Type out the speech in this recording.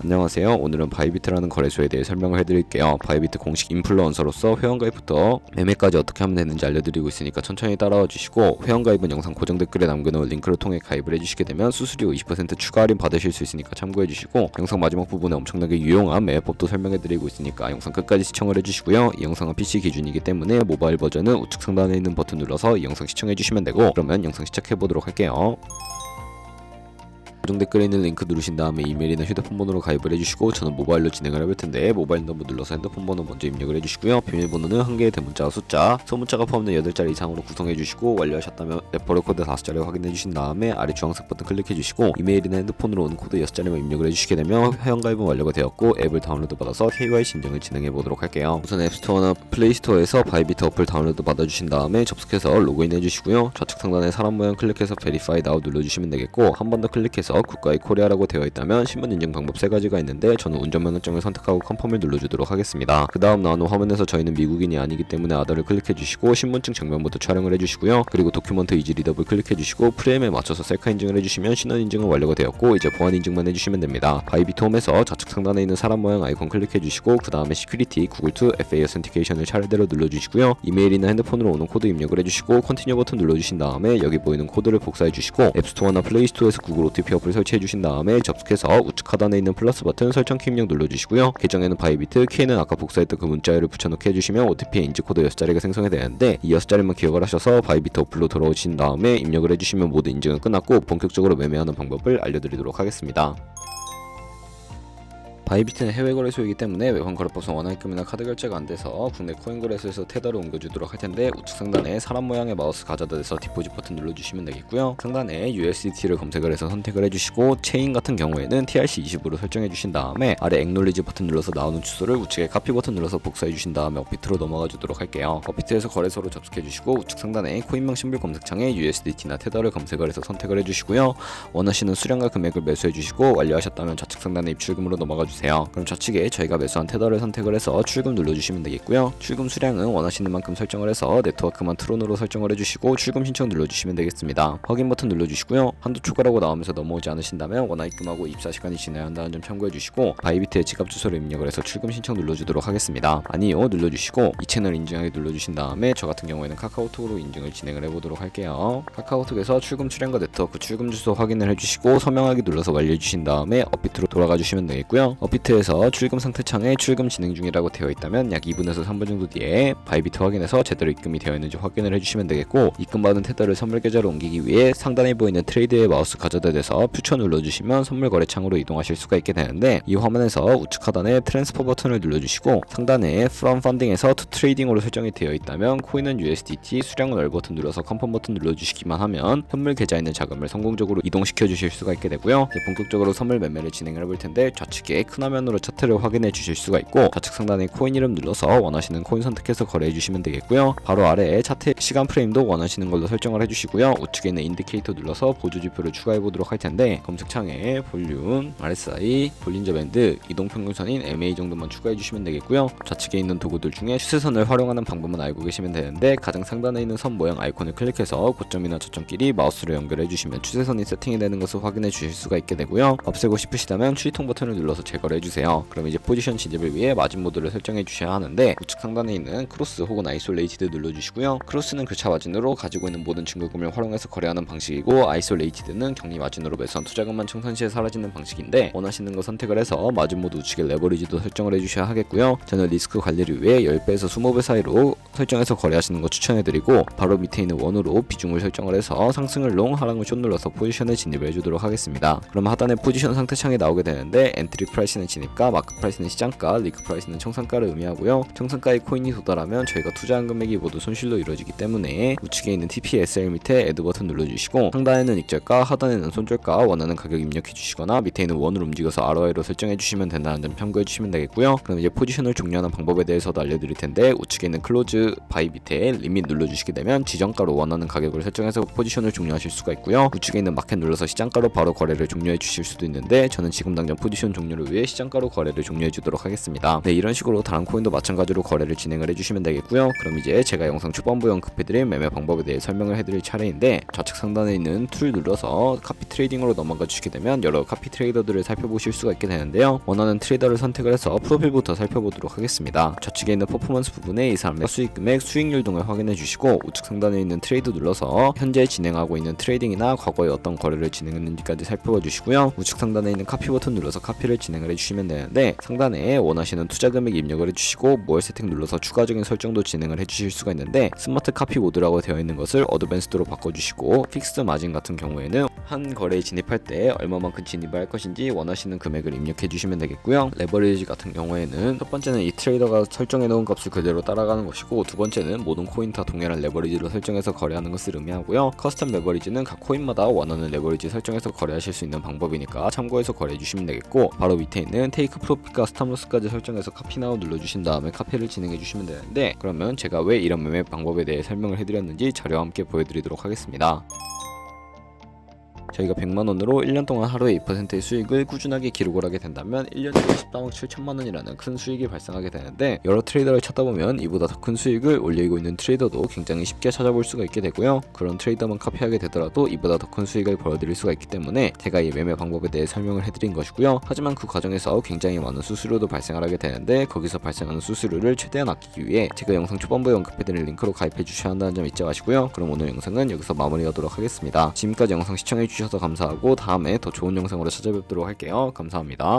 안녕하세요. 오늘은 바이비트라는 거래소에 대해 설명을 해드릴게요. 바이비트 공식 인플루언서로서 회원가입부터 매매까지 어떻게 하면 되는지 알려드리고 있으니까 천천히 따라와 주시고 회원가입은 영상 고정 댓글에 남겨놓은 링크를 통해 가입을 해주시게 되면 수수료 20% 추가 할인 받으실 수 있으니까 참고해 주시고 영상 마지막 부분에 엄청나게 유용한 매매법도 설명해드리고 있으니까 영상 끝까지 시청을 해주시고요. 이 영상은 PC 기준이기 때문에 모바일 버전은 우측 상단에 있는 버튼 눌러서 이 영상 시청해 주시면 되고 그러면 영상 시작해 보도록 할게요. 고정 댓글에 있는 링크 누르신 다음에 이메일이나 휴대폰 번호로 가입을 해주시고 저는 모바일로 진행을 해볼 텐데 모바일 넘버 눌러서 핸드폰 번호 먼저 입력을 해주시고요. 비밀번호는 한 개의 대문자와 숫자 소문자가 포함된 8자리 이상으로 구성해 주시고 완료하셨다면 레퍼럴 코드 5자리 확인해 주신 다음에 아래 주황색 버튼 클릭해 주시고 이메일이나 핸드폰으로 오는 코드 6자리만 입력을 해주시게 되면 회원가입은 완료가 되었고 앱을 다운로드 받아서 KYC 인증을 진행해 보도록 할게요. 우선 앱스토어나 플레이스토어에서 바이비트 어플 다운로드 받아주신 다음에 접속해서 로그인 해주시고요. 좌측 상단에 사람 모양 클릭해서 베리파이 나우 눌러주시면 되겠고 한 번 더 클릭해서 국가의 코리아라고 되어 있다면 신분 인증 방법 세 가지가 있는데 저는 운전면허증을 선택하고 컨펌을 눌러주도록 하겠습니다. 그 다음 나오는 화면에서 저희는 미국인이 아니기 때문에 아더를 클릭해 주시고 신분증 정면부터 촬영을 해주시고요. 그리고 도큐먼트 이지 리더블 클릭해 주시고 프레임에 맞춰서 셀카 인증을 해주시면 신원 인증은 완료가 되었고 이제 보안 인증만 해주시면 됩니다. 바이비트 홈에서 좌측 상단에 있는 사람 모양 아이콘 클릭해 주시고 그 다음에 시큐리티 구글 투 FA 어센티케이션을 차례대로 눌러주시고요. 이메일이나 핸드폰으로 오는 코드 입력을 해주시고 컨티뉴 버튼 눌러주신 다음에 여기 보이는 코드를 복사해 주시고 앱스토어나 플레이스토어에서 구글 OTP 어플 설치해 주신 다음에 접속해서 우측 하단에 있는 플러스 버튼 설정 키 입력 눌러주시고요. 계정에는 바이비트, 키에는 아까 복사했던 그 문자열을 붙여넣기 해주시면 OTP의 인증 코드 6자리가 생성이 되는데 이 6자리만 기억을 하셔서 바이비트 어플로 돌아오신 다음에 입력을 해주시면 모두 인증은 끝났고 본격적으로 매매하는 방법을 알려드리도록 하겠습니다. 바이비트는 해외 거래소이기 때문에 외환 거래법상 원화입금이나 카드 결제가 안 돼서 국내 코인 거래소에서 테더를 옮겨주도록 할 텐데 우측 상단에 사람 모양의 마우스 가져다 대서 디포짓 버튼 눌러주시면 되겠고요. 상단에 USDT를 검색을 해서 선택을 해주시고 체인 같은 경우에는 TRC20으로 설정해 주신 다음에 아래 액놀리지 버튼 눌러서 나오는 주소를 우측에 카피 버튼 눌러서 복사해 주신 다음에 업비트로 넘어가 주도록 할게요. 업비트에서 거래소로 접속해 주시고 우측 상단에 코인명 신분 검색창에 USDT나 테더를 검색을 해서 선택을 해주시고요. 원하시는 수량과 금액을 매수해 주시고 완료하셨다면 좌측 상단에 입출금으로 넘어가 주세요. 그럼 좌측에 저희가 매수한 테더를 선택을 해서 출금 눌러주시면 되겠고요. 출금 수량은 원하시는 만큼 설정을 해서 네트워크만 트론으로 설정을 해주시고 출금 신청 눌러주시면 되겠습니다. 확인 버튼 눌러주시고요. 한도 초과라고 나오면서 넘어오지 않으신다면 원화 입금하고 입사 시간이 지나야 한다는 점 참고해 주시고 바이비트의 지갑 주소를 입력을 해서 출금 신청 눌러주도록 하겠습니다. 아니요 눌러주시고 이 채널 인증하기 눌러주신 다음에 저 같은 경우에는 카카오톡으로 인증을 진행을 해보도록 할게요. 카카오톡에서 출금 수량과 네트워크 출금 주소 확인을 해주시고 서명하기 눌러서 완료해 주신 다음에 업비트로 돌아가 주시면 되겠고요. 업비트에서 출금 상태 창에 출금 진행 중이라고 되어 있다면 약 2분에서 3분 정도 뒤에 바이비트 확인해서 제대로 입금이 되어 있는지 확인을 해주시면 되겠고 입금받은 테더를 선물 계좌로 옮기기 위해 상단에 보이는 트레이드의 마우스 가져다 대서 퓨처 눌러주시면 선물 거래 창으로 이동하실 수가 있게 되는데 이 화면에서 우측 하단에 트랜스퍼 버튼을 눌러주시고 상단에 From Funding에서 To Trading으로 설정이 되어 있다면 코인은 USDT, 수량은 월 버튼 눌러서 컨펌 버튼 눌러주시기만 하면 현물 계좌에 있는 자금을 성공적으로 이동시켜 주실 수가 있게 되고요. 본격적으로 선물 매매를 진행을 해볼 텐데 좌측에 큰 화면으로 차트를 확인해 주실 수가 있고 좌측 상단에 코인 이름 눌러서 원하시는 코인 선택해서 거래해 주시면 되겠고요. 바로 아래에 차트 시간 프레임도 원하시는 걸로 설정을 해주시고요. 우측에 있는 인디케이터 눌러서 보조 지표를 추가해 보도록 할 텐데 검색창에 볼륨, RSI, 볼린저 밴드, 이동 평균선인 MA 정도만 추가해 주시면 되겠고요. 좌측에 있는 도구들 중에 추세선을 활용하는 방법만 알고 계시면 되는데 가장 상단에 있는 선 모양 아이콘을 클릭해서 고점이나 저점끼리 마우스로 연결해 주시면 추세선이 세팅이 되는 것을 확인해 주실 수가 있게 되고요. 없애고 싶으시다면 추이통 버튼을 눌러서 제거 를 해주세요. 그럼 이제 포지션 진입을 위해 마진 모드를 설정해 주셔야 하는데 우측 상단에 있는 크로스 혹은 아이솔레이티드 눌러주시고요. 크로스는 교차 마진으로 가지고 있는 모든 증거금을 활용해서 거래하는 방식이고 아이솔레이티드는 격리 마진으로 매수한 투자금만 청산 시에 사라지는 방식인데 원하시는 거 선택을 해서 마진 모드 우측에 레버리지도 설정을 해주셔야 하겠고요. 저는 리스크 관리를 위해 10배에서 20배 사이로 설정해서 거래하시는 거 추천해드리고 바로 밑에 있는 원으로 비중을 설정을 해서 상승을 롱, 하락을 숏 눌러서 포지션에 진입을 해주도록 하겠습니다. 그럼 하단에 포지션 상태 창이 나오게 되는데 엔트리 프라이 스는 진입가, 마크 프라이스는 시장가, 리크 프라이스는 청산가를 의미하고요. 청산가의 코인이 도달하면 저희가 투자한 금액이 모두 손실로 이루어지기 때문에 우측에 있는 TPSL 밑에 애드 버튼 눌러주시고 상단에는 익절가, 하단에는 손절가 원하는 가격 입력해 주시거나 밑에 있는 원을 움직여서 ROI로 설정해 주시면 된다는 점 참고해 주시면 되겠고요. 그럼 이제 포지션을 종료하는 방법에 대해서도 알려드릴 텐데 우측에 있는 클로즈 바이 밑에 리밋 눌러주시게 되면 지정가로 원하는 가격을 설정해서 포지션을 종료하실 수가 있고요. 우측에 있는 마켓 눌러서 시장가로 바로 거래를 종료해 주실 수도 있는데 저는 지금 당장 포지션 종료를 위해 후에 시장가로 거래를 종료해 주도록 하겠습니다. 네, 이런 식으로 다른 코인도 마찬가지로 거래를 진행을 해주시면 되겠고요. 그럼 이제 제가 영상 초반부에 언급해드린 매매 방법에 대해 설명을 해드릴 차례인데 좌측 상단에 있는 툴 눌러서 카피 트레이딩으로 넘어가 주시게 되면 여러 카피 트레이더들을 살펴보실 수가 있게 되는데요. 원하는 트레이더를 선택을 해서 프로필부터 살펴보도록 하겠습니다. 좌측에 있는 퍼포먼스 부분에 이 사람의 수익 금액, 수익률 등을 확인해 주시고 우측 상단에 있는 트레이드 눌러서 현재 진행하고 있는 트레이딩이나 과거에 어떤 거래를 진행했는지까지 살펴봐 주시고요. 우측 상단에 있는 카피 버튼 눌러서 카피를 진행을 해주시면 되는데 상단에 원하시는 투자 금액 입력을 해주시고 모어 세팅 눌러서 추가적인 설정도 진행을 해주실 수가 있는데 스마트 카피 모드라고 되어 있는 것을 어드밴스드로 바꿔주시고 픽스 마진 같은 경우에는 한 거래에 진입할 때 얼마만큼 진입을 할 것인지 원하시는 금액을 입력해 주시면 되겠고요. 레버리지 같은 경우에는 첫 번째는 이 트레이더가 설정해 놓은 값을 그대로 따라가는 것이고 두 번째는 모든 코인 다 동일한 레버리지로 설정해서 거래하는 것을 의미하고요. 커스텀 레버리지는 각 코인마다 원하는 레버리지 설정해서 거래하실 수 있는 방법이니까 참고해서 거래해 주시면 되겠고 바로 밑에 있는 테이크 프로핏과 스탑로스까지 설정해서 카피 나우 눌러주신 다음에 카피를 진행해 주시면 되는데 그러면 제가 왜 이런 매매 방법에 대해 설명을 해드렸는지 자료와 함께 보여드리도록 하겠습니다. 저희가 100만 원으로 1년 동안 하루에 2%의 수익을 꾸준하게 기록을 하게 된다면 1년에 13억 7천만 원이라는 큰 수익이 발생하게 되는데 여러 트레이더를 찾다 보면 이보다 더 큰 수익을 올리고 있는 트레이더도 굉장히 쉽게 찾아볼 수가 있게 되고요. 그런 트레이더만 카피하게 되더라도 이보다 더 큰 수익을 벌어들일 수가 있기 때문에 제가 이 매매 방법에 대해 설명을 해드린 것이고요. 하지만 그 과정에서 굉장히 많은 수수료도 발생을 하게 되는데 거기서 발생하는 수수료를 최대한 아끼기 위해 제가 영상 초반부에 언급해드린 링크로 가입해 주셔야 한다는 점 잊지 마시고요. 그럼 오늘 영상은 여기서 마무리하도록 하겠습니다. 지금까지 영상 시청해 주셔서 감사하고 다음에 더 좋은 영상으로 찾아뵙도록 할게요. 감사합니다